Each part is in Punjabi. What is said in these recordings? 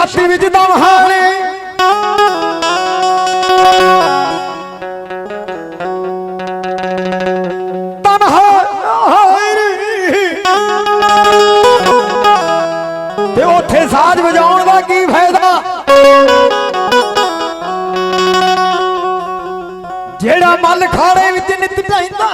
ਛਾਤੀ ਵਿੱਚ ਦਮ ਹਾਲੇ ਦਮ ਹਾਰੇ ਤੇ ਉੱਥੇ ਸਾਜ਼ ਵਜਾਉਣ ਦਾ ਕੀ ਫਾਇਦਾ। ਜਿਹੜਾ ਮੱਲ ਖਾੜੇ ਵਿੱਚ ਨਿਤ ਢਾਈਂਦਾ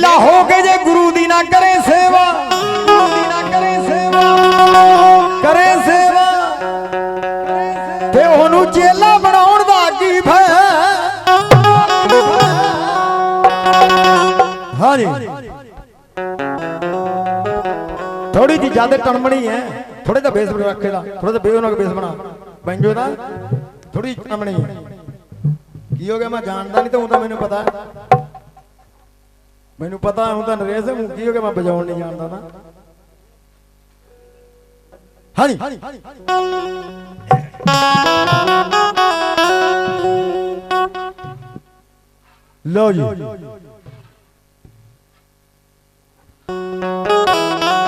ਚੇਲਾ ਹੋ ਕੇ ਜੇ ਗੁਰੂ ਦੀ ਨਾ ਕਰੇ ਸੇਵਾ। ਕਰੇ ਸੇਵਾ। ਕਰੇ ਸੇਵਾ ਤੇ ਉਹਨੂੰ ਚੇਲਾ ਬਣਾਉਣ ਦਾ ਕੀ ਫਾਇਦਾ ਹਾਂਜੀ। ਥੋੜੀ ਜਿਹੀ ਜ਼ਿਆਦਾ ਟਣਮਣੀ ਹੈ ਥੋੜੇ ਤਾਂ ਬੇਸ ਰੱਖੇਲਾ ਥੋੜਾ ਤਾਂ ਬੇਸ ਨਾਲ ਬੇਸ ਬਣਾ ਬੰਜੋ ਦਾ ਥੋੜੀ ਟਣਮਣੀ ਹੈ। ਕੀ ਹੋ ਗਿਆ, ਮੈਂ ਜਾਣਦਾ ਨਹੀਂ, ਤਾਂ ਉਹ ਤਾਂ ਮੈਨੂੰ ਪਤਾ। ਮੈਨੂੰ ਪਤਾ ਹੁਣ ਤਾਂ ਨਰੇਸ਼ ਸਿੰਘ ਕੀ ਹੋ ਗਿਆ, ਮੈਂ ਵਜਾਉਣ ਨਹੀਂ ਜਾਣਦਾ ਨਾ ਹਾਂਜੀ। ਲਓ ਜੀ।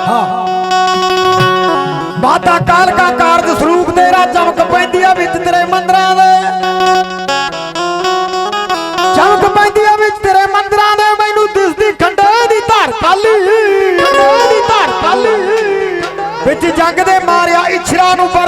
ਹਾਂ। ਬਾਤਾ ਕਾਲ no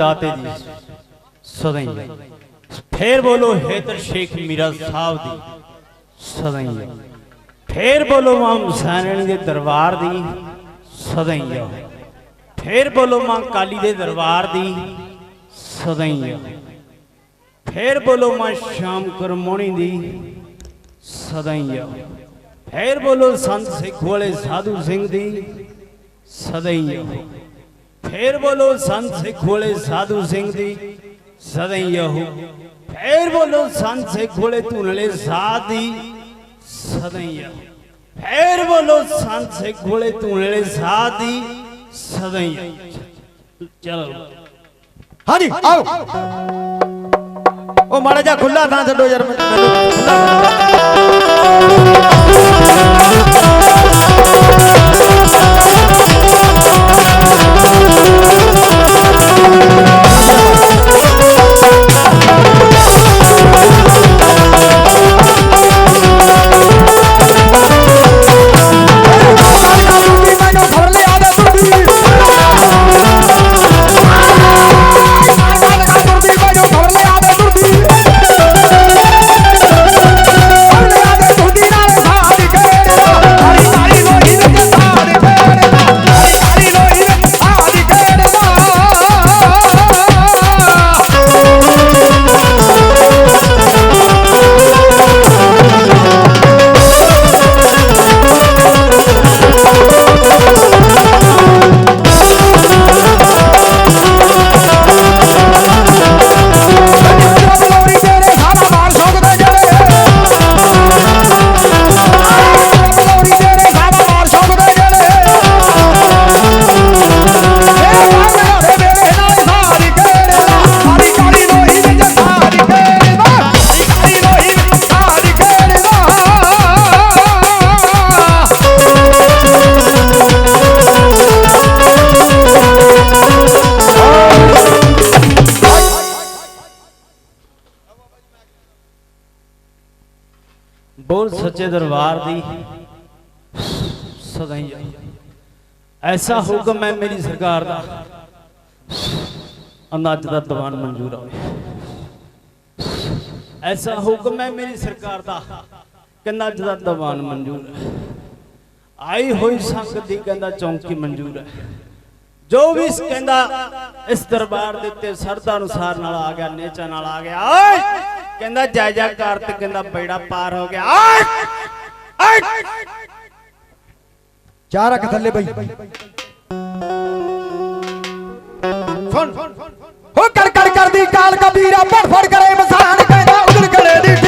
ਦਾਤੇ ਦੀ ਸਦਾ ਹੀ ਫੇਰ ਬੋਲੋ ਹੈਦਰ ਸ਼ੇਖ ਮੀਰਾ ਸਾਹਿਬ ਦੀ ਸਦਾ ਹੀ ਫੇਰ ਬੋਲੋ ਮਾਂ ਹੁਸੈਨਣੀ ਦੇ ਦਰਬਾਰ ਦੀ ਸਦਾ ਹੀ ਆ ਫੇਰ ਬੋਲੋ ਮਾਂ ਕਾਲੀ ਦੇ ਦਰਬਾਰ ਦੀ ਸਦਾ ਹੀ ਆ ਫੇਰ ਬੋਲੋ ਮਾਂ ਸ਼ਾਮ ਕਰਮੋਣੀ ਦੀ ਸਦਾ ਹੀ ਆ ਫੇਰ ਬੋਲੋ ਸੰਤ ਸਿੱਖ ਵਾਲੇ ਸਾਧੂ ਸਿੰਘ ਦੀ ਸਦਾ ਹੀ ਆ ਫੇਰ ਬੋਲੋ, ਸੰਤ ਸਿੱਖ ਵਾਲੇ ਸਾਧੂ ਸਿੰਘ ਦੀ ਸਦਾ ਹੀ ਫੇਰ ਬੋਲੋ, ਸੰਤ ਸਿੱਖ ਵਾਲੇ ਧੁਨਲੇ ਸਾਧ ਦੀ ਸਦਾ ਹੀ ਫੇਰ ਬੋਲੋ, ਸੰਤ ਸਿੱਖ ਵਾਲੇ ਧੁਨਲੇ ਸਾਧ ਦੀ ਸਦਾ ਚਲੋ। ਹਾਂਜੀ, ਆਓ। ਉਹ ਮਾੜਾ ਜਿਹਾ ਖੁੱਲਾ ਥਾਂ ਛੱਡੋ ਯਾਰ ਮੈਨੂੰ ਸਦਾ ਐਸਾ ਹੁਕਮ ਹੈ ਮੇਰੀ ਸਰਕਾਰ ਦਾ। ਅਨਾਜ ਦਾ ਦੀਵਾਨ ਮਨਜ਼ੂਰ ਹੋਵੇ ਐਸਾ ਹੁਕਮ ਹੈ ਮੇਰੀ ਸਰਕਾਰ ਦਾ ਕਿ ਅਨਾਜ ਦੀਵਾਨ ਮਨਜ਼ੂਰ ਹੈ ਆਈ ਹੋਈ ਸੰਗਤ ਦੀ ਕਹਿੰਦਾ ਚੌਂਕੀ ਮਨਜ਼ੂਰ ਹੈ ਜੋ ਵੀ ਕਹਿੰਦਾ ਇਸ ਦਰਬਾਰ ਦੇ ਉੱਤੇ ਸਰਦਾ ਅਨੁਸਾਰ ਨਾਲ ਆ ਗਿਆ, ਨੇਚਾ ਨਾਲ ਆ ਗਿਆ। ਓਏ! ਕਹਿੰਦਾ ਜੈ ਜੈਕਾਰ ਤੇ ਕਹਿੰਦਾ ਬੇੜਾ ਪਾਰ ਹੋ ਗਿਆ। ਓਏ! ਓਏ! ਚਾਰ ਅੱਖ ਥੱਲੇ ਬਈ। ਸੁਣ। ਹੋ ਕਰ ਕਰ ਕਰਦੀ ਕਾਲ ਕਬੀਰਾ ਫੜ ਫੜ ਕਰੇ ਮਸਾਨ, ਕਹਿੰਦਾ ਉਗਲ ਗਲੇ ਦੀ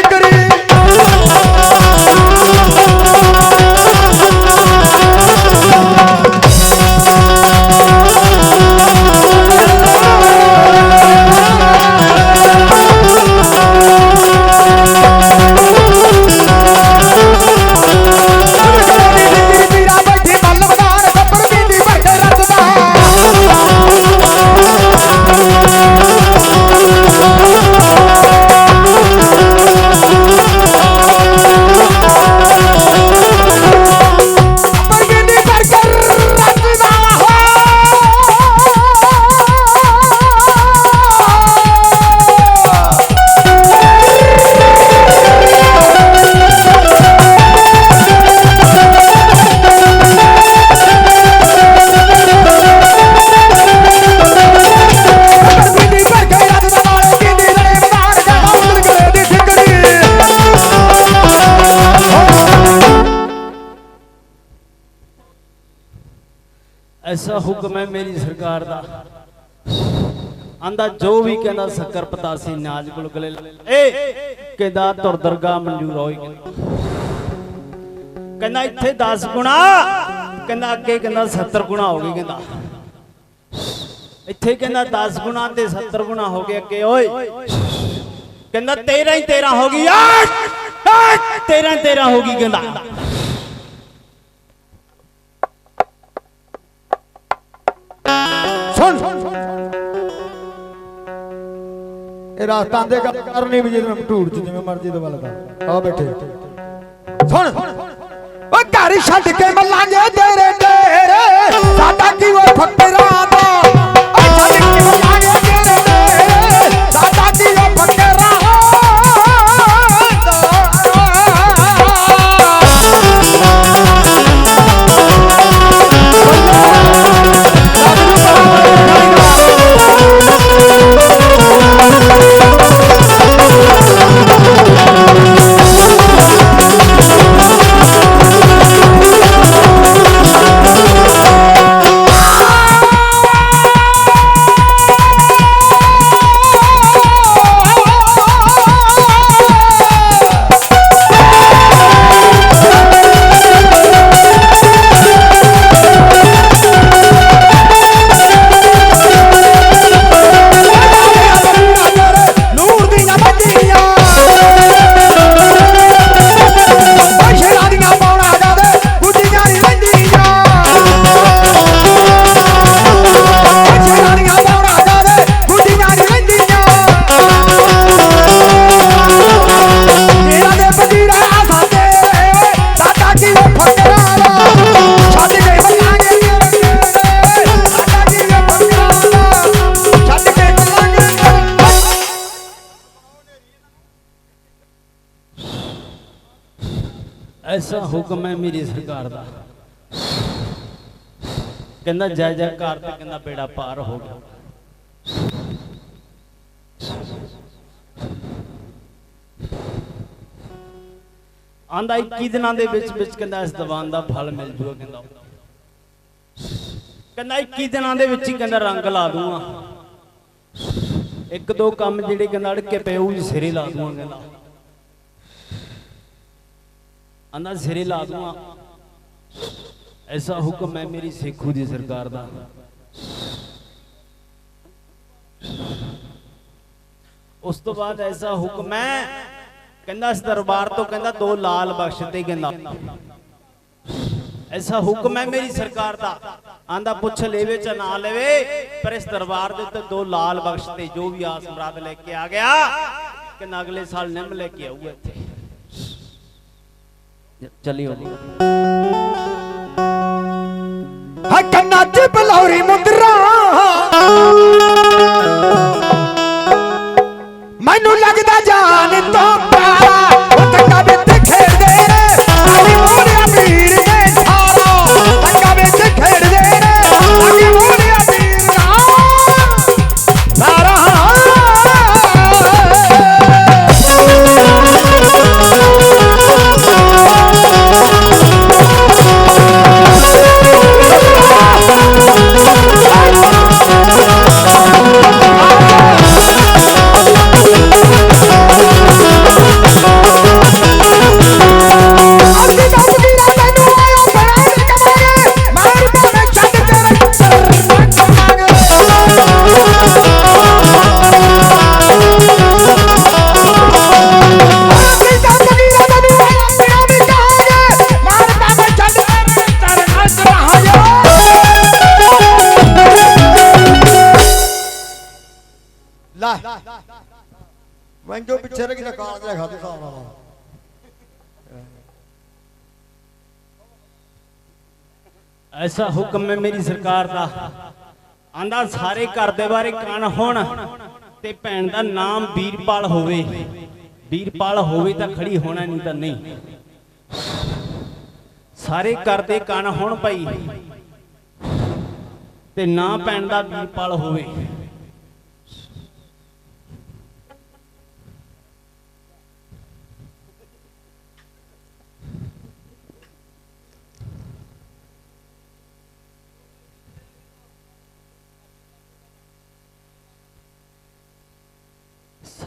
ਐਸਾ ਹੁਕਮ ਹੈ ਮੇਰੀ ਸਰਕਾਰ ਦਾ। ਆਂਦਾ ਜੋ ਵੀ ਕਹਿੰਦਾ ਸ਼ੱਕਰ ਪਤਾਸੀ ਨਾਜ ਗੁਲਗਲੇ ਏ! ਕਹਿੰਦਾ ਤੁਰ ਦਰਗਾ ਮਨਜ਼ੂਰ ਹੋਈ ਕਹਿੰਦਾ। ਇੱਥੇ 10 ਗੁਣਾ। ਕਹਿੰਦਾ ਅੱਗੇ ਕਹਿੰਦਾ 70 ਗੁਣਾ ਹੋ ਗਈ ਕਹਿੰਦਾ। ਇੱਥੇ ਕਹਿੰਦਾ 10 ਗੁਣਾ ਤੇ 70 ਗੁਣਾ ਹੋ ਗਏ ਅੱਗੇ, ਓਏ। ਕਹਿੰਦਾ 13 ਹੀ 13 ਹੋ ਗਈ। ਆ 13 13 ਹੋ ਗਈ ਕਹਿੰਦਾ। ਇਹ ਰਾਤਾਂ ਦੇ ਕਰਨੀ ਵੀ ਜਿਵੇਂ ਢੂੜ ਚ ਜਿਵੇਂ ਮਰਜ਼ੀ ਦਵਾ ਆ ਬੈਠੇ। ਸੁਣ। ਓ ਘਰ ਛੱਡ ਕੇ ਮੱਲਾਂਗੇ ਤੇਰੇ ਤੇਰੇ ਸਾਡਾ ਕੀ ਓਏ ਫਕਰਾਂ ਦਾ? ਓ ਛੱਡ ਕੇ ਬੁਲਾਏ ਐਸਾ ਹੁਕਮ ਹੈ ਮੇਰੀ ਸਰਕਾਰ ਦਾ। ਕਹਿੰਦਾ, ਜੈ ਜੈਕਾਰ ਤੇ ਕਹਿੰਦਾ ਬੇੜਾ ਪਾਰ ਹੋ ਗਿਆ। ਆਂਦਾ 21 ਦਿਨਾਂ ਦੇ ਵਿੱਚ ਵਿੱਚ ਕਹਿੰਦਾ, ਇਸ ਦੀਵਾਨ ਦਾ ਫਲ ਮਿਲ ਜੂਗਾ, ਕਹਿੰਦਾ। ਕਹਿੰਦਾ 21 ਦਿਨਾਂ ਦੇ ਵਿੱਚ ਹੀ ਕਹਿੰਦਾ, ਰੰਗ ਲਾ ਦੂੰਗਾ। ਇੱਕ ਦੋ ਕੰਮ ਜਿਹੜੇ ਕਹਿੰਦਾ, ਅੜਕੇ ਪਏ, ਉਹ ਵੀ ਸਿਰੇ ਲਾ ਦੂੰਗਾ, ਕਹਿੰਦਾ। ਆਂਦਾ ਸਿਰੇ ਲਾ ਦੂੰਗਾ। ਐਸਾ ਹੁਕਮ ਹੈ ਮੇਰੀ ਸਿੱਖੂ ਦੀ ਸਰਕਾਰ ਦਾ। ਉਸ ਤੋਂ ਬਾਅਦ ਐਸਾ ਹੁਕਮ ਹੈ, ਕਹਿੰਦਾ ਇਸ ਦਰਬਾਰ ਤੋਂ ਕਹਿੰਦਾ ਦੋ ਲਾਲ ਬਖਸ਼ ਤੇ ਕਹਿੰਦਾ। ਐਸਾ ਹੁਕਮ ਹੈ ਮੇਰੀ ਸਰਕਾਰ ਦਾ। ਆਂਦਾ ਪੁੱਛ ਲੈਵੇ ਚ ਨਾ ਲੈਵੇ, ਪਰ ਇਸ ਦਰਬਾਰ ਦੇ ਉੱਤੇ ਦੋ ਲਾਲ ਬਖਸ਼ ਤੇ ਜੋ ਵੀ ਆਸ ਮੁਰਾਦ ਲੈ ਕੇ ਆ ਗਿਆ, ਕਿ ਅਗਲੇ ਸਾਲ ਨਿੰਮ ਲੈ ਕੇ ਆਊਗਾ ਇੱਥੇ। ਚਲਿਓ। ਹਾਂ ਕੰਨਾਂ 'ਚ ਬਲੌਰੀ ਮੁੰਦਰਾ। ਮੈਨੂੰ ਲੱਗਦਾ ਜਾਨ ਤੋਂ ਪਿਆਰਾ। ਐਸਾ ਹੁਕਮ ਹੈ ਮੇਰੀ ਸਰਕਾਰ ਦਾ। ਆਂਦਾ ਸਾਰੇ ਘਰ ਦੇ ਬਾਰੇ ਕਣ ਹੋਣ ਤੇ ਭੈਣ ਦਾ ਨਾਮ ਵੀਰਪਾਲ ਹੋਵੇ। ਵੀਰਪਾਲ ਹੋਵੇ ਤਾਂ ਖੜੀ ਹੋਣਾ ਨਹੀਂ ਤਾਂ ਨਹੀਂ। ਸਾਰੇ ਘਰ ਦੇ ਕਣ ਹੋਣ ਭਾਈ। ਤੇ ਨਾ ਭੈਣ ਦਾ ਵੀਰਪਾਲ ਹੋਵੇ।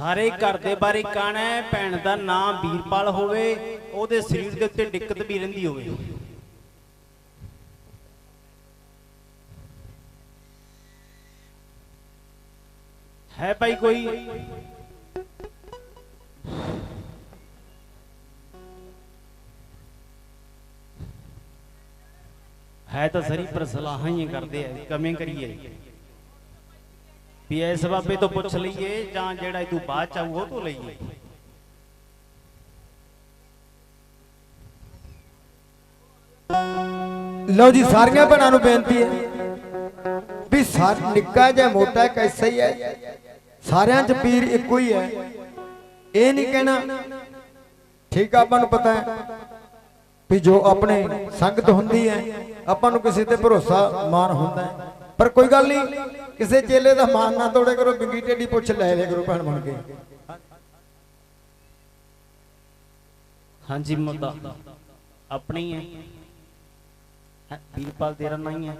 ਸਾਰੇ ਘਰ ਦੇ ਬਾਰੇ ਕਣ ਹੈ, ਭੈਣ ਦਾ ਨਾਮ ਵੀਰਪਾਲ ਹੋਵੇ, ਉਹਦੇ ਸਰੀਰ ਦੇ ਉੱਤੇ ਦਿੱਕਤ ਵੀ ਰਹਿੰਦੀ ਹੋਵੇ। ਹੈ ਭਾਈ ਕੋਈ? ਹੈ ਤਾਂ ਸਰੀ ਪਰ ਸਲਾਹਾਂ ਹੀ ਕਰਦੇ ਆ ਕਮੇ ਕਰੀਏ। ਵੀ ਇਸ ਬਾਬੇ ਤੋਂ ਪੁੱਛ ਲਈਏ ਜਾਂ ਜਿਹੜਾ ਤੂੰ ਬਾਅਦ ਚ ਆਊ ਉਹ ਤੋਂ ਲਈਏ। ਲਓ ਜੀ, ਸਾਰੀਆਂ ਭੈਣਾਂ ਨੂੰ ਬੇਨਤੀ ਹੈ ਵੀ ਸਾਰ ਨਿੱਕਾ ਜਿਹਾ ਮੋਟਾ ਕੈਸਾ ਹੀ ਹੈ। ਸਾਰਿਆਂ 'ਚ ਪੀਰ ਇੱਕੋ ਹੀ ਹੈ। ਇਹ ਨਹੀਂ ਕਹਿਣਾ, ਠੀਕ ਆਪਾਂ ਨੂੰ ਪਤਾ ਹੈ ਵੀ ਜੋ ਆਪਣੇ ਸੰਗਤ ਹੁੰਦੀ ਹੈ, ਆਪਾਂ ਨੂੰ ਕਿਸੇ ਤੇ ਭਰੋਸਾ ਮਾਨ ਹੁੰਦਾ ਹੈ। ਪਰ ਕੋਈ ਗੱਲ ਨਹੀਂ, ਕਿਸੇ ਚੇਲੇ ਦਾ ਮਾਨ ਨਾ ਤੋੜੇ ਕਰੋ ਬਿੰਗੀ ਟੇਡੀ ਪੁੱਛ ਲੈ ਲਿਆ ਕਰੋ ਭੈਣ ਬਣ ਕੇ। ਹਾਂਜੀ, ਮੁੱਦਾ ਆਪਣੀ ਹੈ। ਵੀਰਪਾਲ ਤੇਰਾ ਨਹੀਂ ਹੈ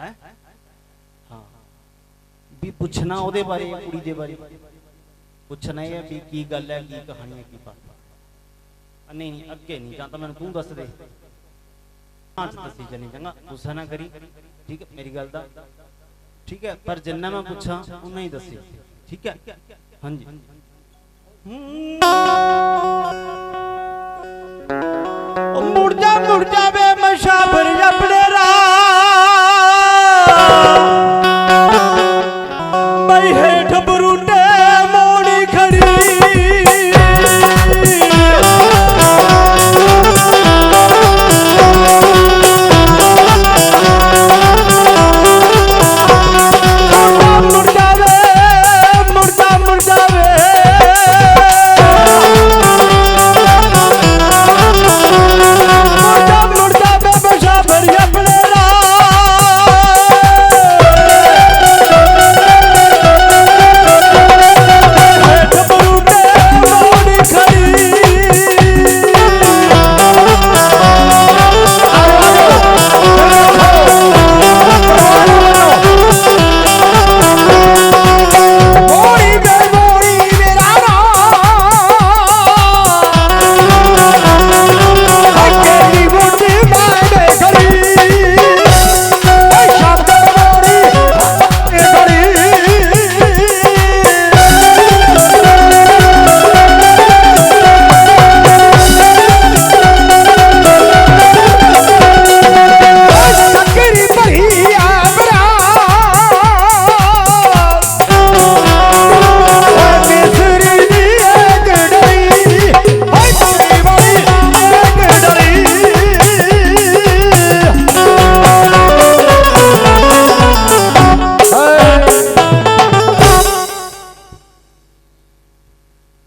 ਹੈ। ਹਾਂ? ਵੀ ਪੁੱਛਣਾ ਉਹਦੇ ਬਾਰੇ, ਕੁੜੀ ਦੇ ਬਾਰੇ। ਪੁੱਛਣਾ ਇਹ ਹੈ ਵੀ ਕੀ ਗੱਲ ਹੈ, ਕੀ ਕਹਾਣੀ ਹੈ, ਕੀ ਬਾਤ ਨਹੀਂ, ਅੱਗੇ ਨਹੀਂ, ਜਾਂ ਤਾਂ ਮੈਨੂੰ ਤੂੰ ਦੱਸ ਦੇ। ਹਾਂ ਦੱਸੀ ਜਨੀ ਚੰਗਾ, ਗੁੱਸਾ ਨਾ ਕਰੀ, ਠੀਕ ਹੈ, ਮੇਰੀ ਗੱਲ ਦਾ। ਠੀਕ ਹੈ, ਪਰ ਜਿੰਨਾ ਮੈਂ ਪੁੱਛਾਂ, ਉਨਾ ਹੀ ਦੱਸੀ। ਠੀਕ ਹੈ? ਹਾਂਜੀ। ਉਹ ਮੁੜ ਜਾ, ਮੁੜ ਜਾਵੇ ਮਸ਼ਾਬਰ ਆਪਣੇ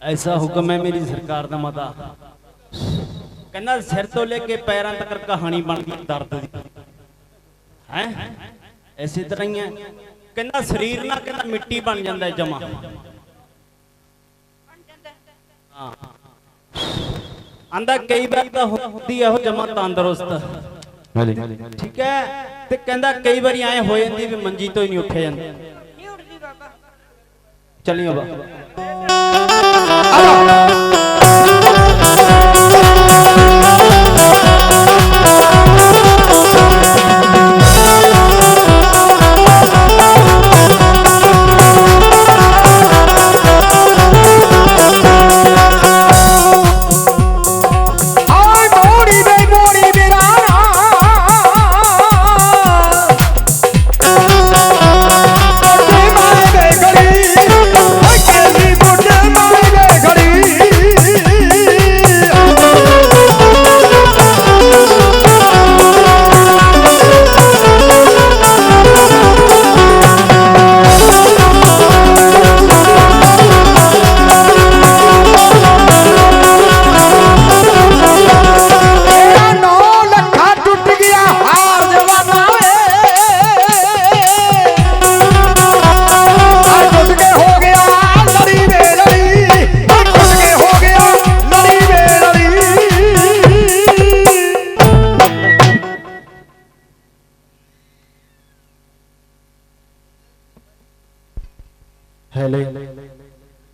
ਐਸਾ ਹੁਕਮ ਹੈ ਮੇਰੀ ਸਰਕਾਰ ਦਾ ਮਤਾ ਕਹਿੰਦਾ ਸਿਰ ਤੋਂ ਲੈ ਕੇ ਪੈਰਾਂ ਤੱਕ ਕਹਾਣੀ ਬਣਦੀ ਹੈ ਦਰਦ ਦੀ ਹੈ ਐਸੀ ਤਰ੍ਹਾਂ ਹੀ ਹੈ ਕਹਿੰਦਾ ਸਰੀਰ ਨਾ ਕਹਿੰਦਾ ਮਿੱਟੀ ਬਣ ਜਾਂਦਾ ਹੈ ਜਮਾ ਹਾਂ ਆਂਦਾ ਕਈ ਵਾਰ ਤਾਂ ਹੁੰਦੀ ਇਹੋ ਜਮਾ ਤੰਦਰੁਸਤ ਠੀਕ ਹੈ ਤੇ ਕਹਿੰਦਾ ਕਈ ਵਾਰੀ ਐ ਹੋ ਜਾਂਦੀ ਵੀ ਮੰਜੀ ਤੋਂ ਹੀ ਨਹੀਂ ਉੱਠਿਆ ਜਾਂਦਾ ਨਹੀਂ ਉੱਠਦੀ ਬਾਬਾ ਚੱਲੀਓ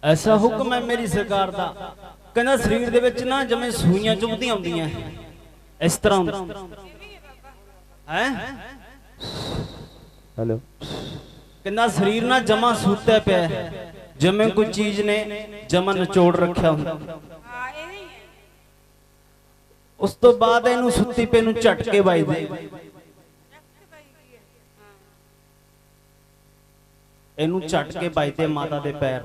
ਐਸਾ ਹੁਕਮ ਹੈ ਮੇਰੀ ਸਰਕਾਰ ਦਾ। ਕਹਿੰਦਾ ਸਰੀਰ ਦੇ ਵਿੱਚ ਨਾ ਜਿਵੇਂ ਸੂਈਆਂ ਚੁਭਦੀਆਂ ਹੁੰਦੀਆਂ। ਇਸ ਤਰ੍ਹਾਂ ਹੈ? ਹੈਲੋ। ਕਹਿੰਦਾ ਸਰੀਰ ਨਾ ਜਮਾ ਸੁੱਤਿਆ ਪਿਆ ਜਿਵੇਂ ਕੋਈ ਚੀਜ਼ ਨੇ ਜਮਾ ਨਿਚੋੜ ਰੱਖਿਆ ਹੁੰਦਾ। ਉਸ ਤੋਂ ਬਾਅਦ ਇਹਨੂੰ ਸੁੱਤੀ ਪਏ ਨੂੰ ਝਟਕੇ ਵੱਜਦੇ। ਹਾਂ ਇਹਨੂੰ ਝਟਕੇ ਵੱਜਦੇ ਮਾਤਾ ਦੇ ਪੈਰ।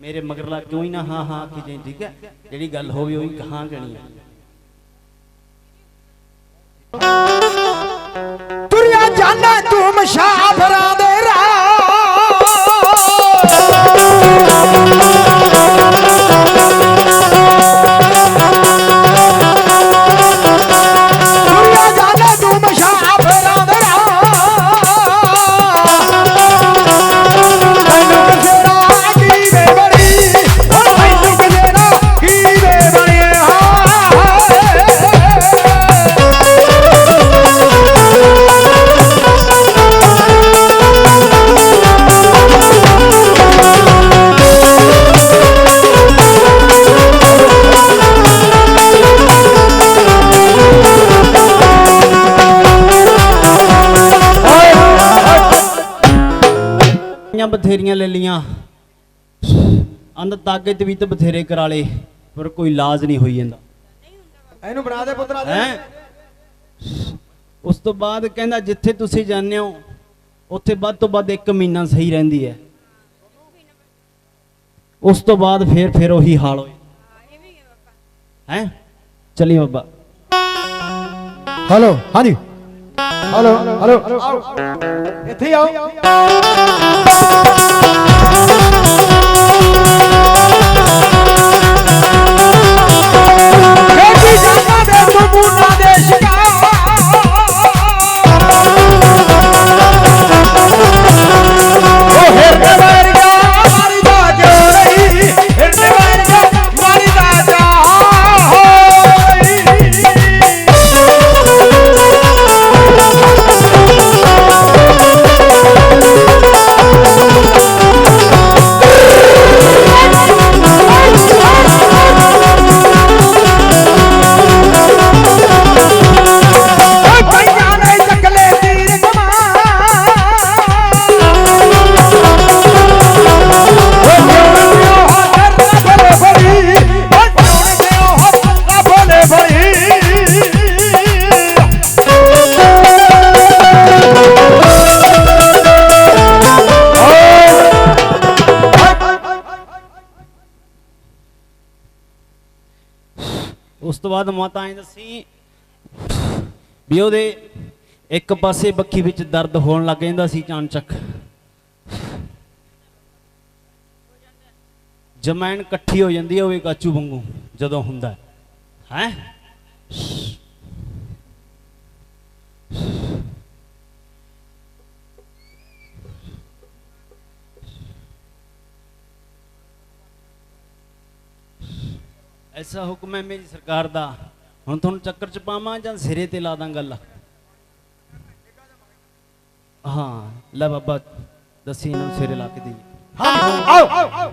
ਮੇਰੇ ਮਗਰਲਾ ਕਿਉਂ ਹੀ ਨਾ ਹਾਂ ਹਾਂ ਕਿ ਜੇ ਠੀਕ ਹੈ? ਜਿਹੜੀ ਗੱਲ ਹੋਵੇ ਉਹੀ ਕਹਾਂ ਕਣੀ ਤੁਰਿਆ ਜਾਣਾ ਤੂੰ ਮਸ਼ਾਫਰਾਂ ਬਥੇਰੀਆਂ ਲੈ ਲੀਆਂ ਅੰਦ ਤਾਗੇ ਤੇ ਵੀ ਤੇ ਬਥੇਰੇ ਕਰਾ ਲੇ ਪਰ ਕੋਈ ਇਲਾਜ ਨਹੀਂ ਹੋਈ ਜਾਂਦਾ ਇਹਨੂੰ ਬਣਾ ਦੇ ਪੁੱਤਰਾ ਦੇ। ਉਸ ਤੋਂ ਬਾਅਦ ਕਹਿੰਦਾ ਜਿੱਥੇ ਤੁਸੀਂ ਜਾਂਦੇ ਹੋ ਉੱਥੇ ਵੱਧ ਤੋਂ ਵੱਧ 1 ਮਹੀਨਾ ਸਹੀ ਰਹਿੰਦੀ ਹੈ। ਉਸ ਤੋਂ ਬਾਅਦ ਫੇਰ ਫੇਰ ਉਹੀ ਹਾਲ ਹੋਏ। ਹਾਂ? ਇਹ ਵੀ ਹੈ ਬਾਬਾ। ਹੈ ਚੱਲੀ ਬਾਬਾ ਹਲੋ ਹਾਂਜੀ। ਹਲੋ ਹਲੋ ਆਓ ਇੱਥੇ ਹੀ ਤੋਂ ਬਾਅਦ ਮਾਤਾ ਐਂ ਦੱਸੀ, ਵੀ ਉਹਦੇ ਇੱਕ ਪਾਸੇ ਬੱਖੀ ਵਿੱਚ ਦਰਦ ਹੋਣ ਲੱਗ ਜਾਂਦਾ ਸੀ ਚਾਨਚੱਕ ਜਮੈਣ ਇਕੱਠੀ ਹੋ ਜਾਂਦੀ ਹੈ ਉਹ ਕਾਚੂ ਵਾਂਗੂ, ਜਦੋਂ ਹੁੰਦਾ ਹੈ ਹੈਂ? ਐਸਾ ਹੁਕਮ ਹੈ ਮੇਰੀ ਸਰਕਾਰ ਦਾ। ਹੁਣ ਤੁਹਾਨੂੰ ਚੱਕਰ ਚ ਪਾਵਾਂ ਜਾਂ ਸਿਰੇ ਤੇ ਲਾ ਦਾਂ ਗੱਲ? ਹਾਂ, ਲੈ ਬਾਬਾ, ਦਸੀ ਨੂੰ ਸਿਰੇ ਲਾ ਕੇ ਦੇ ਹਾਂ ਆਓ ਆਓ।